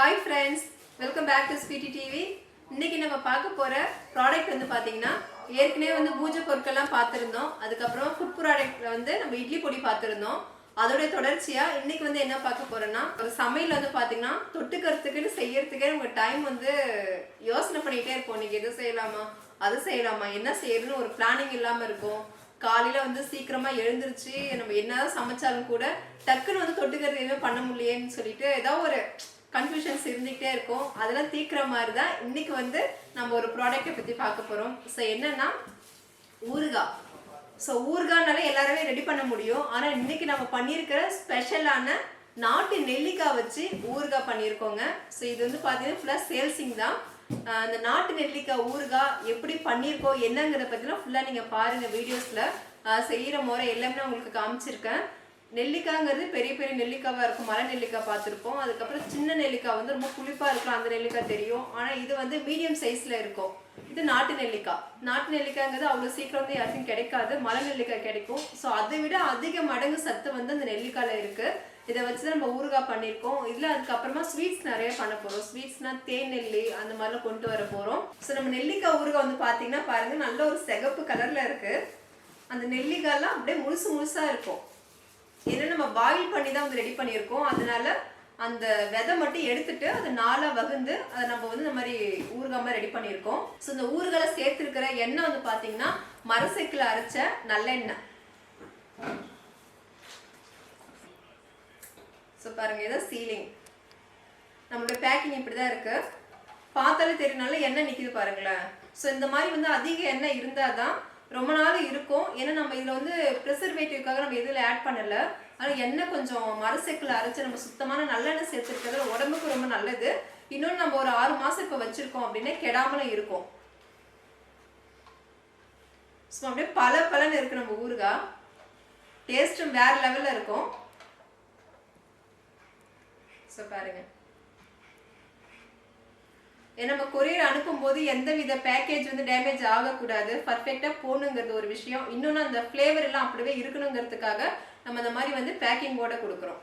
Hi friends welcome back to sweety TV இன்னைக்கு நம்ம பார்க்க போகிற ப்ராடக்ட் வந்து பார்த்தீங்கன்னா ஏற்கனவே வந்து பூஜை பொருட்கள்லாம் பார்த்துருந்தோம். அதுக்கப்புறம் ஃபுட் ப்ராடக்ட்ல வந்து நம்ம இட்லி பொடி பார்த்துருந்தோம். அதோடைய தொடர்ச்சியாக இன்னைக்கு வந்து என்ன பார்க்க போகிறோன்னா ஒரு சமையல் வந்து பார்த்தீங்கன்னா தொட்டுக்கிறதுக்குன்னு செய்யறதுக்கே நம்ம டைம் வந்து யோசனை பண்ணிகிட்டே இருப்போம். இன்னைக்கு எது செய்யலாமா அது செய்யலாமா என்ன செய்யறதுன்னு ஒரு பிளானிங் இல்லாமல் இருக்கும். காலையில் வந்து சீக்கிரமாக எழுந்திருச்சு நம்ம என்னதான் சமைச்சாலும் கூட டக்குன்னு வந்து தொட்டுக்கிறது எதுவும் பண்ண முடியேன்னு சொல்லிட்டு ஏதோ ஒரு கன்ஃபியூஷன்ஸ் இருந்துகிட்டே இருக்கும். அதெல்லாம் தீர்க்கிற மாதிரி தான் இன்னைக்கு வந்து நம்ம ஒரு ப்ராடக்ட்டை பற்றி பார்க்க போகிறோம் ஸோ என்னன்னா ஊறுகாய். ஸோ ஊறுகாய்னாலே எல்லாருமே ரெடி பண்ண முடியும். ஆனால் இன்னைக்கு நம்ம பண்ணியிருக்கிற ஸ்பெஷலான நாட்டு நெல்லிக்காய் வச்சு ஊறுகாய் பண்ணியிருக்கோங்க. ஸோ இது வந்து பார்த்தீங்கன்னா ஃபுல்லாக சேல்ஸிங் தான். அந்த நாட்டு நெல்லிக்காய் ஊறுகாய் எப்படி பண்ணியிருக்கோம் என்னங்கிறத பற்றிலாம் ஃபுல்லாக நீங்கள் பாருங்கள் வீடியோஸில். செய்கிற முறை எல்லாமே நான் உங்களுக்கு காமிச்சிருக்கேன். நெல்லிக்காய்ங்கிறது பெரிய பெரிய நெல்லிக்காவாக இருக்கும். மலை நெல்லிக்காய் பார்த்துருப்போம். அதுக்கப்புறம் சின்ன நெல்லிக்காய் வந்து ரொம்ப புளிப்பாக இருக்கும். அந்த நெல்லிக்காய் தெரியும். ஆனால் இது வந்து மீடியம் சைஸில் இருக்கும். இது நாட்டு நெல்லிக்காய். நாட்டு நெல்லிக்காய்ங்கிறது அவ்வளோ சீக்கிரம் வந்து யாருக்கும் கிடைக்காது. மலை நெல்லிக்காய் கிடைக்கும். ஸோ அதை விட அதிக மடங்கு சத்து வந்து அந்த நெல்லிக்காயில் இருக்குது இதை வச்சு தான் நம்ம ஊறுகாய் பண்ணியிருக்கோம். இதில் அதுக்கப்புறமா ஸ்வீட்ஸ் நிறைய பண்ண போகிறோம் ஸ்வீட்ஸ்னா தேன் நெல்லி அந்த மாதிரிலாம் கொண்டு வர போகிறோம் ஸோ நம்ம நெல்லிக்காய் ஊறுகாய் வந்து பார்த்தீங்கன்னா பாருங்கள் நல்ல ஒரு சிகப்பு கலரில் இருக்குது அந்த நெல்லிக்காய்லாம் அப்படியே முழுசு முழுசாக இருக்கும். ஏன்னா நம்ம பாயில் பண்ணி தான் வந்து ரெடி பண்ணியிருக்கோம். அதனால அந்த விதை மட்டும் எடுத்துட்டு அதை நாளாக வகுந்து அதை நம்ம வந்து இந்த மாதிரி ஊறுகாமல் ரெடி பண்ணியிருக்கோம். ஸோ இந்த ஊறுகளை சேர்த்துருக்கிற எண்ணெய் வந்து பார்த்தீங்கன்னா மரசைக்கில் அரைச்ச நல்லெண்ணெய். ஸோ பாருங்க இதான் சீலிங் நம்மளோட பேக்கிங் இப்படி தான் இருக்கு. பார்த்தாலே தெரியும்னால எண்ணெய் நிற்கிது பாருங்களேன். ஸோ இந்த மாதிரி வந்து அதிக எண்ணெய் இருந்தால் தான் ரொம்ப நாள் இருக்கும். ஏன்னா நம்ம இதில் வந்து ப்ரிசர்வேட்டிவ்க்காக நம்ம எதுவும் ஆட் பண்ணல. ஆனால் எண்ணெய் கொஞ்சம் மரசெக்கில் அரைச்சி நம்ம சுத்தமான நல்லெண்ணெய் சேர்த்துருக்கிறது உடம்புக்கு ரொம்ப நல்லது. இன்னொன்று நம்ம ஒரு ஆறு மாதம் இப்போ வச்சுருக்கோம் அப்படின்னா கெடாமலும் இருக்கும். ஸோ அப்படியே பல பலன்னு இருக்கு நம்ம ஊறுகாய் டேஸ்ட்டும் வேற லெவலில் இருக்கும். ஸோ பாருங்க. நம்ம கொரியர் அனுப்பும்போது எந்த வித பேக்கேஜ் வந்து டேமேஜ் ஆகக்கூடாது. பர்ஃபெக்டாக போகணுங்கிறது ஒரு விஷயம். இன்னொன்று அந்த ஃப்ளேவர் எல்லாம் அப்படியே இருக்கணுங்கிறதுக்காக நம்ம அந்த மாதிரி வந்து பேக்கிங்கோட கொடுக்குறோம்.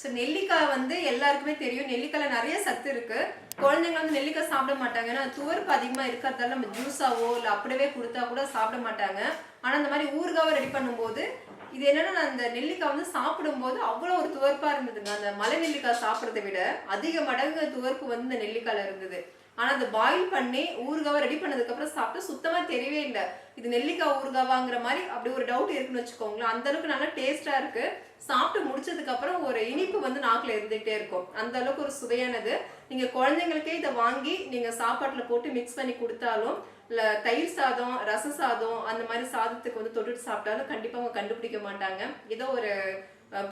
ஸோ நெல்லிக்காய் வந்து எல்லாருக்குமே தெரியும். நெல்லிக்காயில் நிறைய சத்து இருக்கு. குழந்தைங்க வந்து நெல்லிக்காய் சாப்பிட மாட்டாங்க. ஏன்னா துவர்ப்பு அதிகமாக இருக்கிறதால நம்ம ஜூஸாவோ இல்லை அப்படியே கொடுத்தா கூட சாப்பிட மாட்டாங்க. ஆனால் இந்த மாதிரி ஊறுகாவை ரெடி பண்ணும்போது இது என்னன்னா நான் அந்த நெல்லிக்காய் வந்து சாப்பிடும்போது அவ்வளோ ஒரு துவர்ப்பாக இருந்ததுங்க அந்த மலை நெல்லிக்காய் சாப்பிட்றதை விட அதிக மடங்கு துவர்ப்பு வந்து இந்த நெல்லிக்காயில் இருந்தது. ஆனால் அதை பாயில் பண்ணி ஊறுகாவை ரெடி பண்ணதுக்கப்புறம் சாப்பிட்டு சுத்தமாக தெரியவே இல்லை. இது நெல்லிக்காய் ஊறுகாவாங்கிற மாதிரி அப்படி ஒரு டவுட் இருக்குன்னு வச்சுக்கோங்களேன். அந்த அளவுக்கு நல்லா டேஸ்ட்டாக இருக்கு. சாப்பிட்டு முடிச்சதுக்கப்புறம் ஒரு இனிப்பு வந்து நாக்கில் இருந்துகிட்டே இருக்கும். அந்த அளவுக்கு ஒரு சுவையானது. நீங்கள் குழந்தைங்களுக்கே இதை வாங்கி நீங்கள் சாப்பாட்டில் போட்டு மிக்ஸ் பண்ணி கொடுத்தாலும் இல்லை தயிர் சாதம் ரச சாதம் அந்த மாதிரி சாதத்துக்கு வந்து தொட்டுட்டு சாப்பிட்டாலும் கண்டிப்பாக அவங்க கண்டுபிடிக்க மாட்டாங்க. ஏதோ ஒரு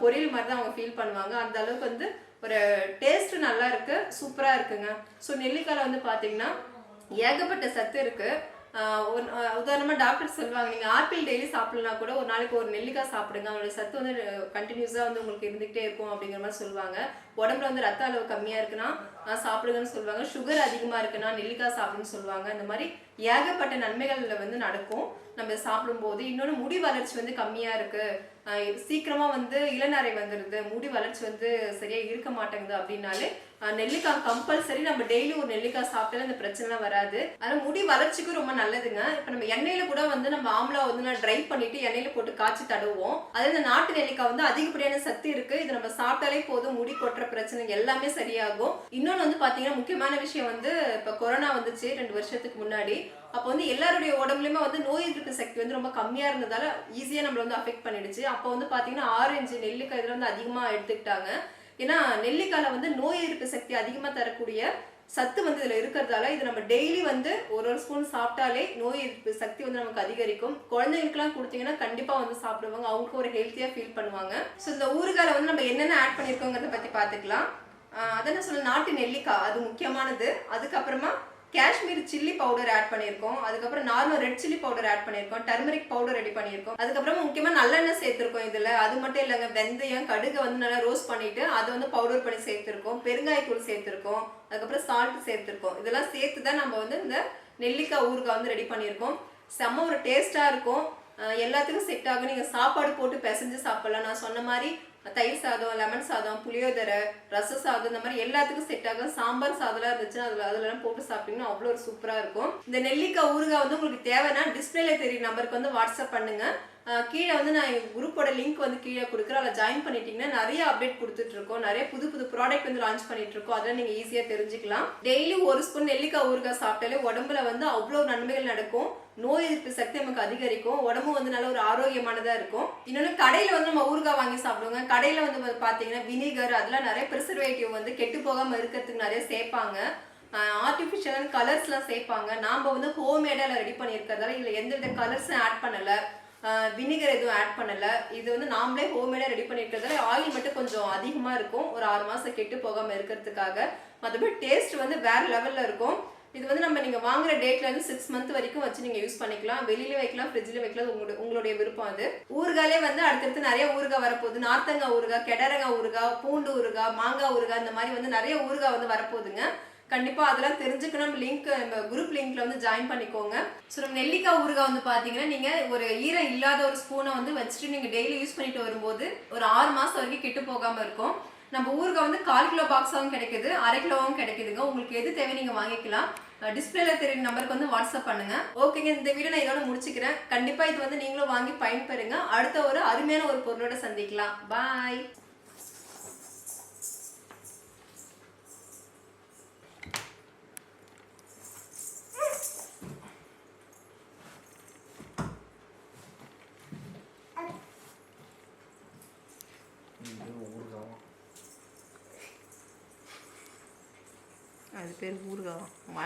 பொரியல் மாதிரி தான் அவங்க ஃபீல் பண்ணுவாங்க. அந்த அளவுக்கு வந்து ஒரு டேஸ்ட் நல்லா இருக்கு சூப்பரா இருக்குங்க. ஸோ நெல்லிக்காயில் வந்து பார்த்தீங்கன்னா ஏகப்பட்ட சத்து இருக்கு. உதாரணமாக டாக்டர் சொல்லுவாங்க நீங்கள் ஆப்பிள் டெய்லி சாப்பிடலாம் கூட ஒரு நாளைக்கு ஒரு நெல்லிக்காய் சாப்பிடுங்க. அவங்களோட சத்து வந்து கண்டினியூஸாக வந்து உங்களுக்கு இருந்துகிட்டே இருக்கும் அப்படிங்கிற மாதிரி சொல்லுவாங்க. உடம்புல வந்து ரத்த அளவு கம்மியாக இருக்குன்னா சாப்பிடுங்கன்னு சொல்லுவாங்க. சுகர் அதிகமாக இருக்குன்னா நெல்லிக்காய் சாப்பிடுன்னு சொல்லுவாங்க. இந்த மாதிரி ஏகப்பட்ட நன்மைகள் வந்து நடக்கும். நம்ம சாப்பிடும்போது இன்னொன்று முடி வளர்ச்சி வந்து கம்மியாக இருக்குது சீக்கிரமாக வந்து இளநரை வந்துடுது முடி வளர்ச்சி வந்து சரியாக இருக்க மாட்டேங்குது அப்படின்னாலே நெல்லிக்காய் கம்பல்சரி நம்ம டெய்லி ஒரு நெல்லிக்காய் சாப்பிட்டாலே அந்த பிரச்சனைலாம் வராது. அதனால் முடி வளர்ச்சிக்கும் ரொம்ப நல்லதுங்க. இப்போ நம்ம எண்ணெயில் கூட வந்து நம்ம ஆம்லா வந்து நான் ட்ரை பண்ணிட்டு எண்ணெயில் போட்டு காய்ச்சி தடுவோம் அதே இந்த நாட்டு நெல்லிக்காய் வந்து அதிகப்படியான சத்து இருக்குது இது நம்ம சாப்பிட்டாலே போதும். முடி கொட்டுற பிரச்சனை எல்லாமே சரியாகும். இன்னொன்று வந்து பார்த்தீங்கன்னா முக்கியமான விஷயம் வந்து இப்போ கொரோனா வந்துச்சு. ரெண்டு வருஷத்துக்கு முன்னாடி. அப்போ வந்து எல்லாருடைய உடம்புலயுமே வந்து நோய் எதிர்ப்பு சக்தி வந்து ரொம்ப கம்மியா இருந்ததால ஈஸியா நம்மள வந்து அஃபெக்ட் பண்ணிடுச்சு. அப்போ வந்து பாத்தீங்கன்னா ஆரஞ்சு நெல்லிக்காய் இதுல வந்து அதிகமா எடுத்துக்கிட்டாங்க. ஏன்னா நெல்லிக்காயில வந்து நோய் எதிர்ப்பு சக்தி அதிகமா தரக்கூடிய சத்து வந்து இதுல இருக்கிறதால இது நம்ம டெய்லி வந்து ஒரு ஒரு ஸ்பூன் சாப்பிட்டாலே நோய் எதிர்ப்பு சக்தி வந்து நமக்கு அதிகரிக்கும். குழந்தைங்களுக்குலாம் கொடுத்தீங்கன்னா கண்டிப்பா வந்து சாப்பிடுவாங்க. அவங்களுக்கு ஒரு ஹெல்த்தியா ஃபீல் பண்ணுவாங்க. ஸோ இந்த ஊறுகால வந்து நம்ம என்னென்ன ஆட் பண்ணியிருக்கோங்கிறத பத்தி பார்த்துக்கலாம் ஆஹ் அதான் சொல்ல நாட்டு நெல்லிக்காய் அது முக்கியமானது. அதுக்கப்புறமா காஷ்மீர் சில்லி பவுடர் ஆட் பண்ணியிருக்கோம். அதுக்கப்புறம் normal red chilli powder add பண்ணியிருக்கோம். டர்மரிக் பவுடர் ரெடி பண்ணியிருக்கோம். அதுக்கப்புறம் முக்கியமாக நல்லெண்ணெய் சேர்த்திருக்கோம் இதில். அது மட்டும் இல்லைங்க வெந்தயம் கடுகை வந்து நல்லா ரோஸ்ட் பண்ணிட்டு அதை வந்து பவுடர் பண்ணி சேர்த்துருக்கோம். பெருங்காயத்தூள் சேர்த்திருக்கோம். அதுக்கப்புறம் சால்ட் சேர்த்துருக்கோம். இதெல்லாம் சேர்த்து தான் நம்ம வந்து இந்த நெல்லிக்காய் ஊறுகாய் வந்து ரெடி பண்ணியிருக்கோம். செம்ம ஒரு டேஸ்ட்டாக இருக்கும். எல்லாத்துக்கும் செட் ஆகும். நீங்கள் சாப்பாடு போட்டு பிசைஞ்சு சாப்பிட்லாம். நான் சொன்ன மாதிரி தயிர் சாதம் லெமன் சாதம் புளியோதரை ரச சாதம் இந்த மாதிரி எல்லாத்துக்கும் செட் ஆகும் சாம்பார் சாதம்லாம் இருந்துச்சுன்னா அதில் அதெல்லாம் போட்டு சாப்பிட்டீங்கன்னா அவ்வளோ ஒரு சூப்பராக இருக்கும். இந்த நெல்லிக்காய் ஊறுகாய் வந்து உங்களுக்கு தேவைன்னா டிஸ்பிளேல தெரியும் நம்பருக்கு வந்து வாட்ஸ்அப் பண்ணுங்க. கீழே வந்து நான் எங்கள் குரூப்போட லிங்க் வந்து கீழே கொடுக்குறேன். அதில் ஜாயின் பண்ணிட்டீங்கன்னா நிறைய அப்டேட் கொடுத்துட்டு இருக்கோம். நிறைய புது புது ப்ராடக்ட் வந்து லான்ச் பண்ணிட்டு இருக்கோம். அதெல்லாம் நீங்கள் ஈஸியாக தெரிஞ்சுக்கலாம். டெய்லி ஒரு ஸ்பூன் நெல்லிக்காய் ஊறுகாய் சாப்பிட்டாலே உடம்புல வந்து அவ்வளோ நன்மைகள் நடக்கும். நோய் எதிர்ப்பு சக்தி நமக்கு அதிகரிக்கும். உடம்பும் வந்து நல்ல ஒரு ஆரோக்கியமானதா இருக்கும். இன்னொன்று கடையில் வந்து நம்ம ஊறுகாய் வாங்கி சாப்பிடுவோங்க. கடையில் வந்து பார்த்தீங்கன்னா வினிகர் அதெல்லாம் நிறைய ப்ரிசர்வேட்டிவ் வந்து கெட்டு போகாமல் இருக்கிறதுக்கு நிறைய சேர்ப்பாங்க. ஆர்டிஃபிஷியலான கலர்ஸ்லாம் சேர்ப்பாங்க. நாம் வந்து ஹோம்மேடாக ரெடி பண்ணியிருக்கிறதால இதில் எந்தவித கலர்ஸும் ஆட் பண்ணலை. வினிகர் எதுவும் ஆட் பண்ணலை. இது வந்து நாமளே ஹோம்மேடாக ரெடி பண்ணியிருக்கிறதால ஆயில் மட்டும் கொஞ்சம் அதிகமாக இருக்கும். ஒரு ஆறு மாதம் கெட்டு போகாமல் இருக்கிறதுக்காக. மற்றபடி டேஸ்ட் வந்து வேறு லெவலில் இருக்கும். இது வந்து நம்ம நீங்கள் வாங்குற டேட்லேருந்து சிக்ஸ் மந்த் வரைக்கும் வச்சு நீங்கள் யூஸ் பண்ணிக்கலாம். வெளியில வைக்கலாம் ஃப்ரிட்ஜில் வைக்கலாம். உங்களுடைய உங்களுடைய விருப்பம் அது. ஊறுகாலே வந்து அடுத்தடுத்து நிறைய ஊறுகாய் வரப்போகுது. நார்த்தங்காய் ஊறுகாய் கெடரங்காய் ஊறுகாய் பூண்டு ஊறுகாய் மாங்காய் ஊறுகாய் இந்த மாதிரி வந்து நிறைய ஊறுகாய் வந்து வரப்போகுதுங்க. கண்டிப்பாக அதெல்லாம் தெரிஞ்சுக்கணும். லிங்க் குரூப் லிங்க்ல வந்து ஜாயின் பண்ணிக்கோங்க. ஸோ நம்ம நெல்லிக்காய் ஊறுகாய் வந்து பார்த்தீங்கன்னா நீங்கள் ஒரு ஈரம் இல்லாத ஒரு ஸ்பூனை வந்து வச்சுட்டு நீங்கள் டெய்லி யூஸ் பண்ணிட்டு வரும்போது ஒரு ஆறு மாதம் வரைக்கும் கெட்டு போகாமல் இருக்கும். நம்ம ஊறுகாய் வந்து கால் கிலோ பாக்ஸாகவும் கிடைக்குது அரை கிலோவாகவும் கிடைக்குதுங்க. உங்களுக்கு எது தேவை நீங்கள் வாங்கிக்கலாம். டிஸ்பிளேல தெரியும் நம்பருக்கு வந்து வாட்ஸ்அப் பண்ணுங்க. ஓகேங்க இந்த வீடியோ நான் இதோட முடிச்சுக்கிறேன். கண்டிப்பாக இது வந்து நீங்களும் வாங்கி பயன்பெறுங்க. அடுத்த ஒரு அருமையான ஒரு பொருளோட சந்திக்கலாம். பாய் அது பேர் ஊறுகாய்